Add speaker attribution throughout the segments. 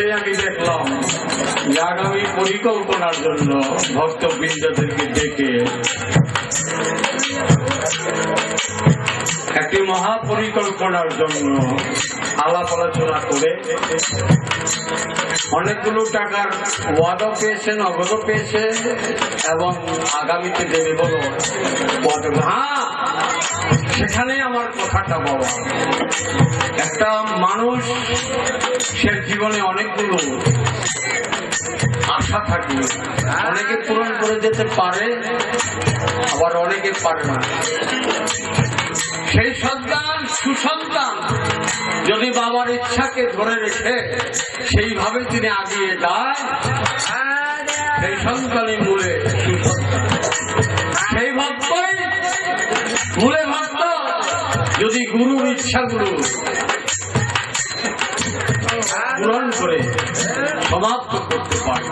Speaker 1: সেই আমি দেখলাম আগামী পরিকল্পনার জন্য ভক্তবৃন্দদেরকে ডেকে একটি মহাপরিকল্পনার জন্য আলাপ আলোচনা করে। অনেকগুলো টাকার ওয়াদও পেয়েছে নগদও পেয়েছে এবং আগামীতে দেবে বলো। হ্যাঁ সেখানে আমার কথাটা বলো। একটা মানুষ, সে জীবনে অনেকগুলো আশা থাকে অনেকে পূরণ করে যেতে পারে, আবার অনেকে পারে না। সেই সন্তান সুসন্তান যদি বাবার ইচ্ছাকে ধরে রেখে সেইভাবে তিনি আগিয়ে যায় সেই সন্তানই মূলে সেই ভক্তই মূলে ভক্ত। যদি গুরুর ইচ্ছাগুলো পূরণ করে সমাপ্ত করতে পারে।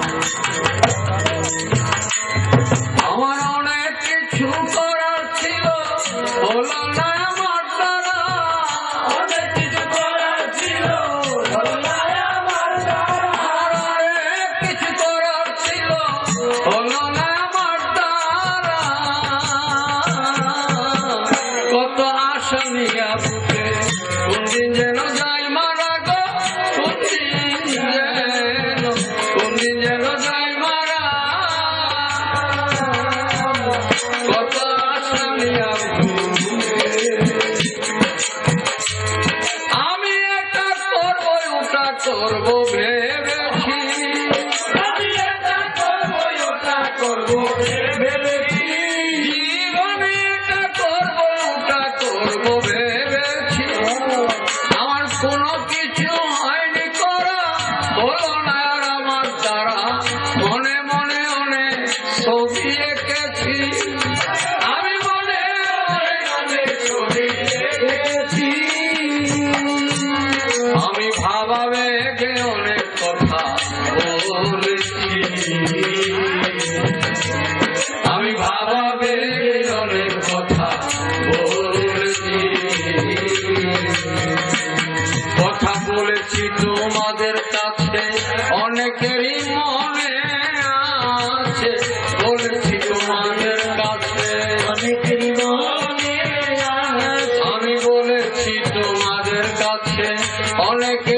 Speaker 1: অনেকে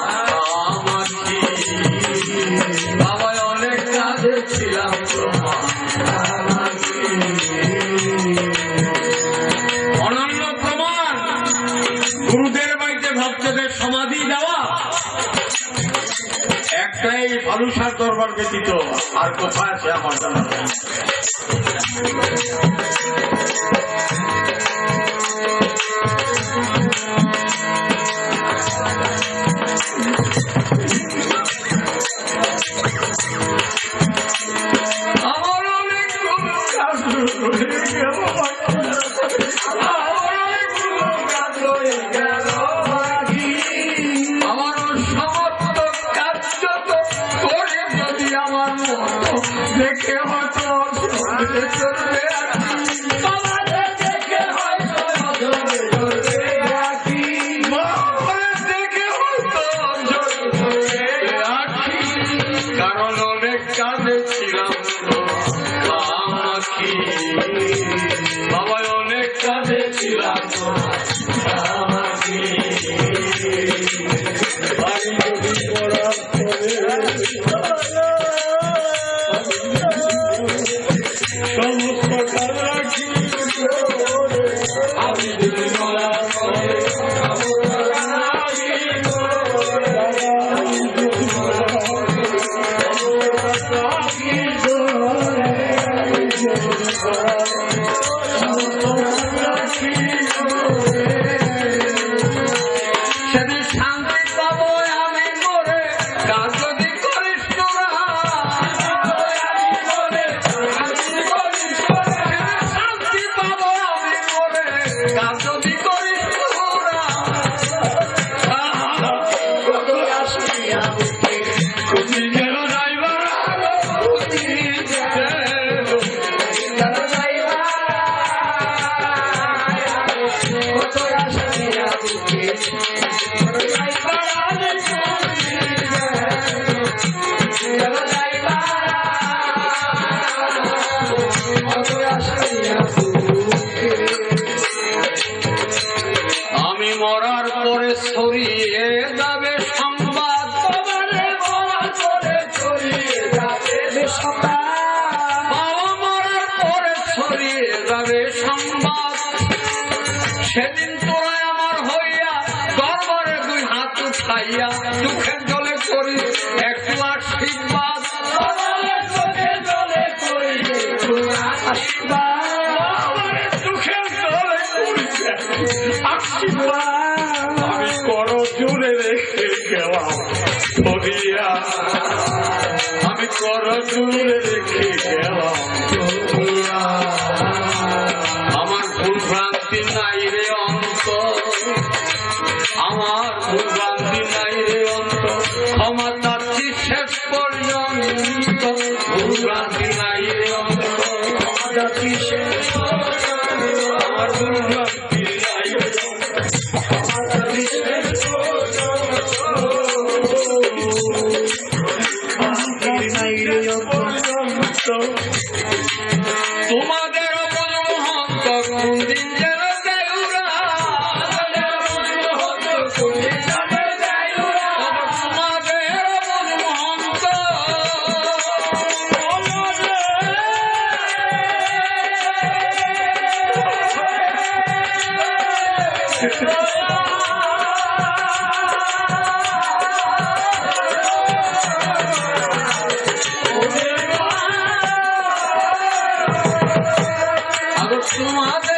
Speaker 1: একটাই ভালুসার দরবার ব্যতীত আর কোথায় আছে আমার জানা আমার অনেক It's a trabalhamos. খাইয়া দুঃখের জলে করি একটু আশীর্বাদ চোখের জলে করি আশীর্বাদ দুঃখের জলে
Speaker 2: আমি করো জুড়ে রেখে গেলাম।
Speaker 1: Thank you. তোমার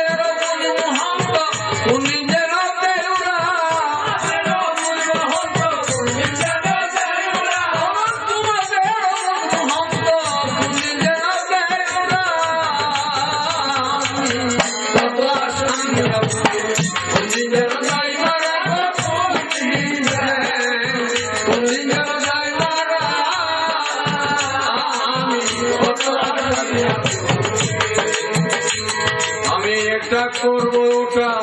Speaker 1: For por lutar.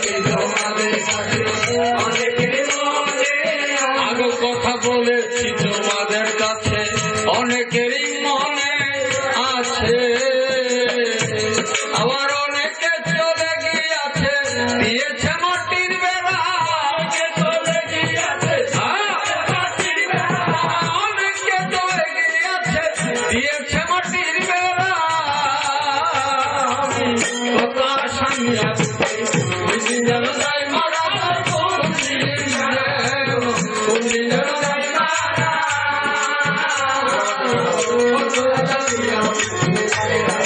Speaker 1: Thank you. Ram, Hare